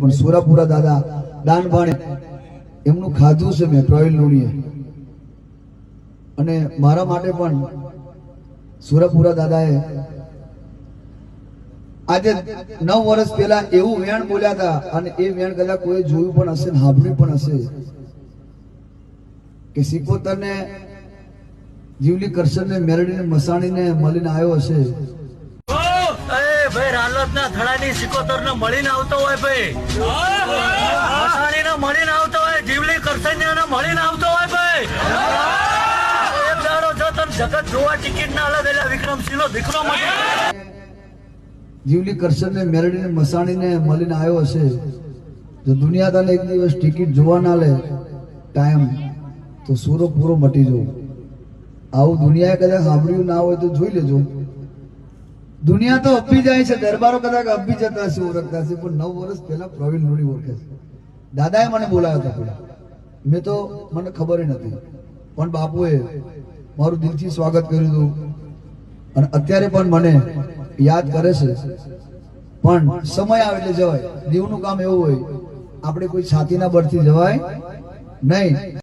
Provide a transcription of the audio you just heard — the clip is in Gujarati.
પણ સુરાપુરા દાદા દાન એમનું ખાધું છે મેં પ્રવીણ લુણીએ. અને મારા માટે પણ સુરાપુરા દાદાએ આજે નવ વર્ષ પહેલા એવું વેણ બોલ્યા હતા અને એ વેણ કદાચ કોઈ જોયું પણ હશે ને સાંભળ્યું પણ હશે કે સિકોતરને જીવલી કરશનને મેરડીને, મસાણીને મળીને આવ્યો હશે. ભાઈ રાલત ના થડાની સિકોતર ને મળીને આવતો હોય ભાઈ. મસાણી ને મળીને આવતો હોય, જીવલી કરસન્યા ને મળીને આવતો હોય ભાઈ. એક દાડો જો તમે જગત જોવા ટિકિટ ના અલગ એટલે વિક્રમસિંહ નો દીકરો મળે. જીવલી કરશન ને મેરડી ને મસાણી ને મળીને આવ્યો હશે. જો દુનિયા તને એક દિવસ ટિકિટ જોવા ના લે, ટાઈમ, તો સૂરો પૂરો મટી જવું. આવું દુનિયાએ કદાચ સાંભળ્યું ના હોય તો જોઈ લેજો. દુનિયા તો અપી જાય છે, દરબારો કદાચ અપી જતા છે ઓળખતા હશે, પણ નવ વર્ષ પહેલા પ્રવીણ લોડી ઓળખે છે. દાદાએ મને બોલાવ્યો હતો મેં તો, મને ખબર નથી. પણ બાપુએ મારું દિલથી સ્વાગત કર્યું હતું. અને અત્યારે પણ મને યાદ કરે છે. પણ સમય આવે એટલે જવાય. દેવનું કામ એવું હોય, આપણે કોઈ છાતીના બળથી જવાય નહીં.